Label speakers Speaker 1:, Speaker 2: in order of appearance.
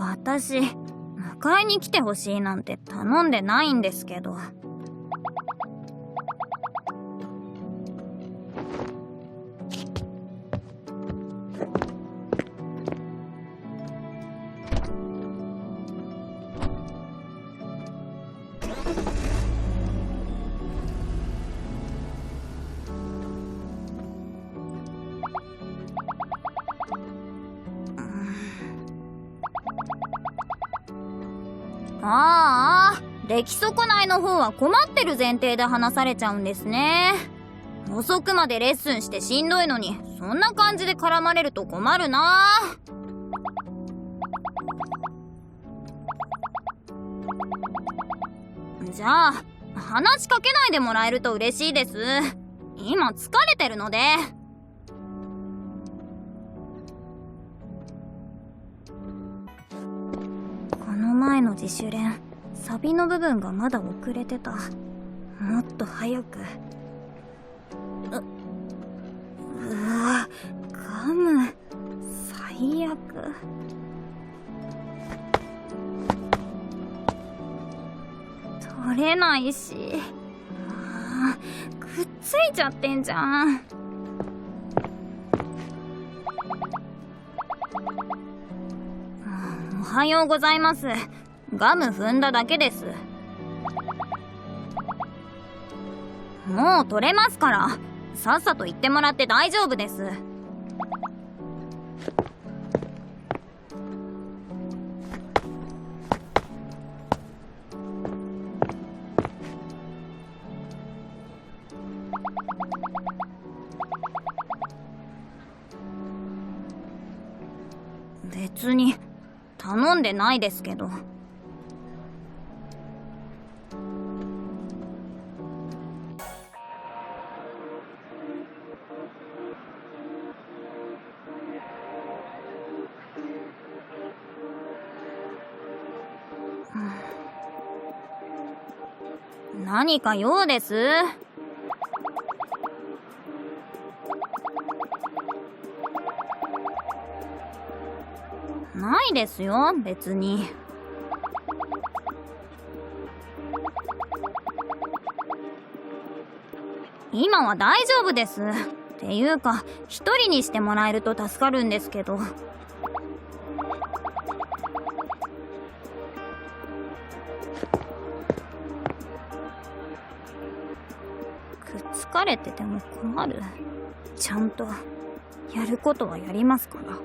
Speaker 1: 私迎えに来てほしいなんて頼んでないんですけど。ああ出来損ないの方は困ってる前提で話されちゃうんですね。遅くまでレッスンしてしんどいのにそんな感じで絡まれると困るな。じゃあ話しかけないでもらえると嬉しいです。今疲れてるので。自主練サビの部分がまだ遅れてた。もっと早く。ううわガム。最悪。取れないし。あくっついちゃってんじゃん。おはようございます。ガム踏んだだけです。もう取れますから。さっさと言ってもらって大丈夫です。別に頼んでないですけど。何か用です？ないですよ別に。今は大丈夫です。っていうか一人にしてもらえると助かるんですけど。くっつかれてても困るちゃんとやることはやりますから。